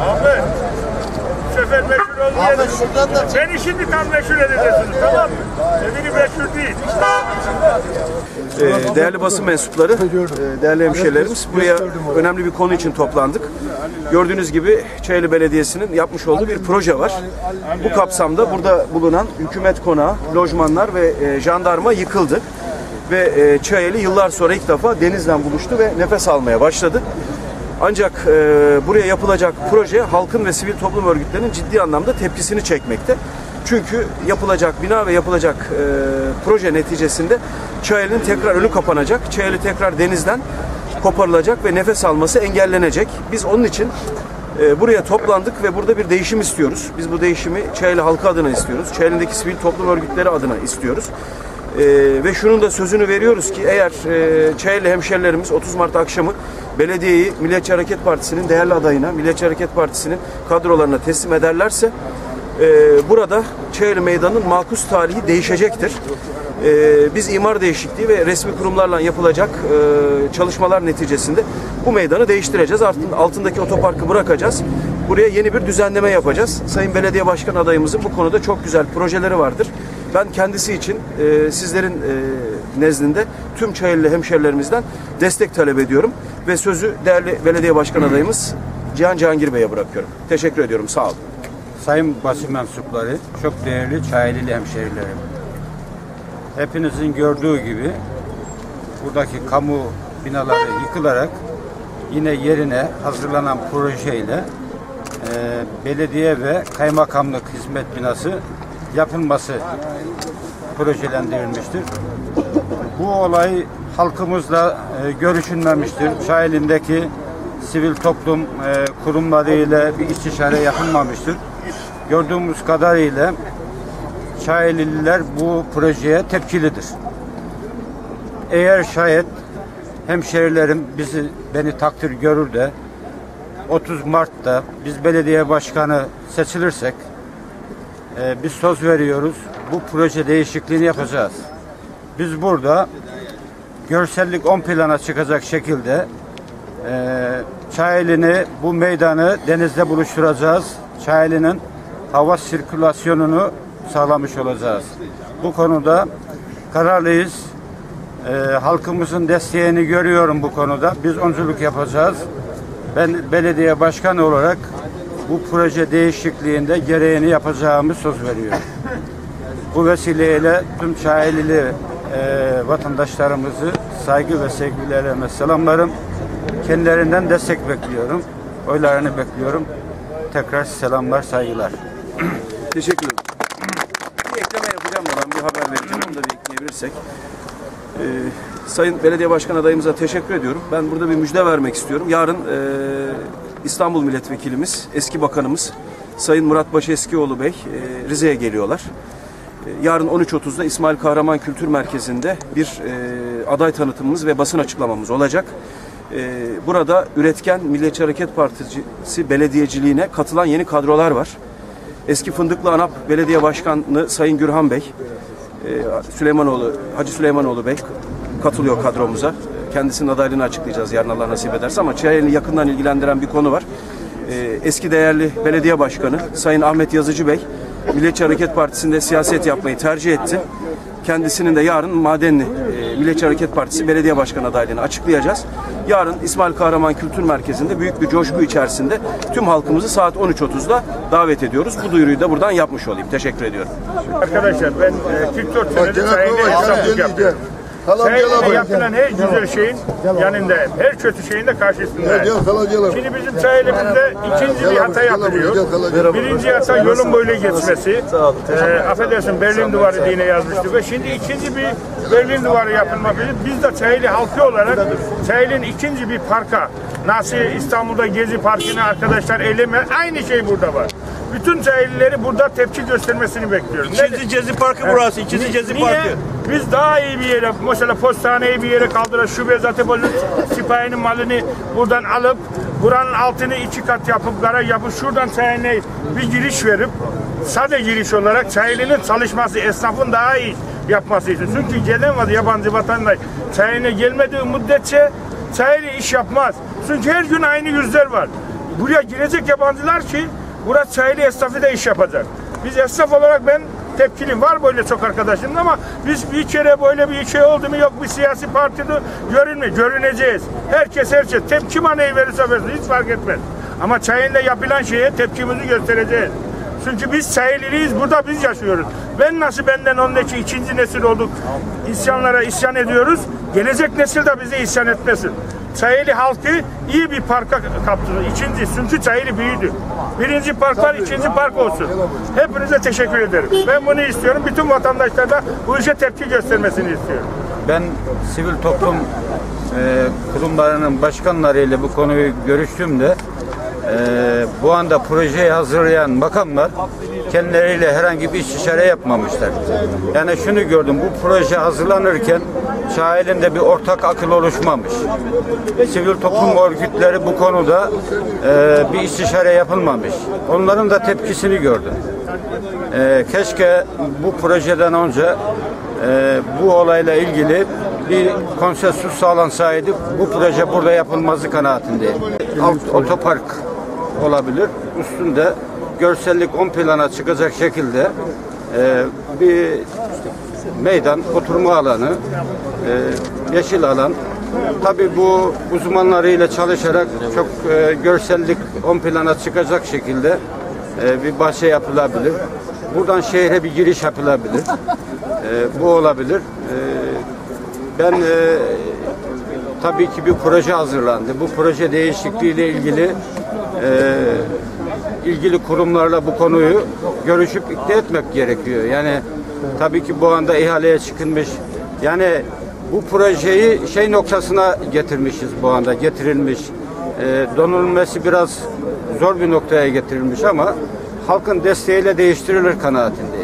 Abi. Bu sefer meşhur olmayalım. Beni şimdi tam meşhur edeceksiniz tamam mı? Öbürü meşhur değil. Ee, Değerli basın mensupları, e, değerli hemşehrilerimiz buraya önemli bir konu için toplandık. Gördüğünüz gibi Çayeli Belediyesi'nin yapmış olduğu bir proje var. Bu kapsamda burada bulunan hükümet konağı, lojmanlar ve e, jandarma yıkıldı. Ve e, Çayeli yıllar sonra ilk defa denizle buluştu ve nefes almaya başladı. Ancak e, buraya yapılacak proje halkın ve sivil toplum örgütlerinin ciddi anlamda tepkisini çekmekte. Çünkü yapılacak bina ve yapılacak e, proje neticesinde Çayeli'nin tekrar önü kapanacak. Çayeli tekrar denizden koparılacak ve nefes alması engellenecek. Biz onun için e, buraya toplandık ve burada bir değişim istiyoruz. Biz bu değişimi Çayeli halkı adına istiyoruz. Çayeli'ndeki sivil toplum örgütleri adına istiyoruz. Ee, ve şunun da sözünü veriyoruz ki eğer e, Çayeli hemşerilerimiz 30 Mart akşamı belediyeyi Milliyetçi Hareket Partisi'nin değerli adayına, Milliyetçi Hareket Partisi'nin kadrolarına teslim ederlerse e, burada Çayeli Meydanı'nın makus tarihi değişecektir. E, biz imar değişikliği ve resmi kurumlarla yapılacak e, çalışmalar neticesinde bu meydanı değiştireceğiz. Artık altındaki otoparkı bırakacağız. Buraya yeni bir düzenleme yapacağız. Sayın Belediye Başkan adayımızın bu konuda çok güzel projeleri vardır. Ben kendisi için e, sizlerin e, nezdinde tüm Çayeli hemşerilerimizden destek talep ediyorum ve sözü değerli belediye başkan adayımız Cihan Cihangir Bey'e bırakıyorum. Teşekkür ediyorum. Sağ olun. Sayın basın mensupları, çok değerli Çayeli hemşehrilerim. Hepinizin gördüğü gibi buradaki kamu binaları yıkılarak yine yerine hazırlanan projeyle e, belediye ve kaymakamlık hizmet binası yapılması projelendirilmiştir. Bu olay halkımızla e, görüşülmemiştir. Çayeli'ndeki sivil toplum e, kurumlarıyla bir istişare yapılmamıştır. Gördüğümüz kadarıyla Çayelililer bu projeye tepkilidir. Eğer şayet hemşerilerim bizi beni takdir görür de 30 Mart'ta biz belediye başkanı seçilirsek e, biz söz veriyoruz. Bu proje değişikliğini yapacağız. Biz burada görsellik ön plana çıkacak şekilde e, Çayeli'ni bu meydanı denizde buluşturacağız. Çayeli'nin hava sirkülasyonunu sağlamış olacağız. Bu konuda kararlıyız. E, halkımızın desteğini görüyorum bu konuda. Biz öncülük yapacağız. Ben belediye başkanı olarak bu proje değişikliğinde gereğini yapacağımı söz veriyorum. Bu vesileyle tüm Çayelili e, vatandaşlarımızı saygı ve sevgilerime selamlarım. Kendilerinden destek bekliyorum. Oylarını bekliyorum. Tekrar selamlar, saygılar. Teşekkür ederim. Bir ekleme yapacağım ben bir haber vereceğim. Onu da bir ekleyebilirsek. Ee, Sayın Belediye Başkan adayımıza teşekkür ediyorum. Ben burada bir müjde vermek istiyorum. Yarın e, İstanbul Milletvekilimiz, eski bakanımız Sayın Murat Başeskioğlu Bey e, Rize'ye geliyorlar. Yarın 13.30'da İsmail Kahraman Kültür Merkezi'nde bir e, aday tanıtımımız ve basın açıklamamız olacak. E, burada üretken Milliyetçi Hareket Partisi belediyeciliğine katılan yeni kadrolar var. Eski Fındıklı ANAP Belediye Başkanı Sayın Gürhan Bey, e, Süleymanoğlu, Hacı Süleymanoğlu Bey katılıyor kadromuza. Kendisinin adaylığını açıklayacağız yarın Allah nasip ederse ama Çayeli'ni yakından ilgilendiren bir konu var. E, Eski değerli belediye başkanı Sayın Ahmet Yazıcı Bey, Milliyetçi Hareket Partisi'nde siyaset yapmayı tercih etti. Kendisinin de yarın Madenli e, Milliyetçi Hareket Partisi belediye başkanı adaylığını açıklayacağız. Yarın İsmail Kahraman Kültür Merkezi'nde büyük bir coşku içerisinde tüm halkımızı saat 13.30'da davet ediyoruz. Bu duyuruyu da buradan yapmış olayım. Teşekkür ediyorum. Arkadaşlar ben e, 44 senedir gel. yapıyorum. Abi. yapılan her güzel şeyin yanındayım. Her kötü şeyin de karşısındayım. Şimdi bizim Çayeli'mizde ikinci bir hata yapılıyor. Birinci hata yolun böyle geçmesi. Ee, affedersin Berlin Duvarı diye yazmıştık ve şimdi ikinci bir Berlin Duvarı yapılmak üzere biz de Çayeli halkı olarak Çayeli'nin ikinci bir parka nasıl İstanbul'da Gezi Parkı'nı arkadaşlar eyleme aynı şey burada var. Bütün Çayelileri burada tepki göstermesini bekliyoruz. Ne- İkinci Gezi Parkı burası. İkinci Gezi niye? Parkı. Biz daha iyi bir yere, mesela postaneyi bir yere kaldıran şube zaten böyle sipahinin malını buradan alıp buranın altını iki kat yapıp garaj yapıp şuradan çayine bir giriş verip sade giriş olarak çayının çalışması, esnafın daha iyi yapması için. Çünkü gelen var yabancı vatandaş çayına gelmediği müddetçe çaylı iş yapmaz. Çünkü her gün aynı yüzler var. buraya girecek yabancılar ki burası çaylı esnafı da iş yapacak. Biz esnaf olarak ben tepkiliyim. Var böyle çok arkadaşım ama biz bir kere böyle bir şey oldu mu yok bir siyasi partide görünme görüneceğiz. Herkes her şey tepki neyi verirse versin hiç fark etmez. Ama çayınla yapılan şeye tepkimizi göstereceğiz. Çünkü biz Çayeliyiz, burada biz yaşıyoruz. Ben nasıl benden öndeki ikinci nesil olduk, isyanlara isyan ediyoruz. Gelecek nesil de bize isyan etmesin. Çayeli halkı iyi bir parka kaptı. İkinci, çünkü Çayeli büyüdü. Birinci park var, ikinci park olsun. Hepinize teşekkür ederim. Ben bunu istiyorum. Bütün vatandaşlar da bu işe tepki göstermesini istiyorum. Ben sivil toplum e, kurumlarının başkanlarıyla bu konuyu görüştüğümde e, bu anda projeyi hazırlayan makamlar kendileriyle herhangi bir istişare yapmamışlar. Yani şunu gördüm, bu proje hazırlanırken sahilinde bir ortak akıl oluşmamış. Sivil toplum örgütleri bu konuda e, bir istişare yapılmamış. Onların da tepkisini gördüm. E, keşke bu projeden önce e, bu olayla ilgili bir konsensus sağlansaydı bu proje burada yapılmazı kanaatindeyim. Alt otopark olabilir. Üstünde görsellik ön plana çıkacak şekilde e, bir meydan, oturma alanı, e, yeşil alan. Tabii bu uzmanlarıyla çalışarak çok e, görsellik ön plana çıkacak şekilde e, bir bahçe yapılabilir. Buradan şehre bir giriş yapılabilir. E, bu olabilir. E, ben e, tabii ki bir proje hazırlandı. Bu proje değişikliğiyle ilgili e, ilgili kurumlarla bu konuyu görüşüp ikna etmek gerekiyor. Yani tabii ki bu anda ihaleye çıkılmış. Yani bu projeyi şey noktasına getirmişiz bu anda getirilmiş. E, donanılması biraz zor bir noktaya getirilmiş ama halkın desteğiyle değiştirilir kanaatinde.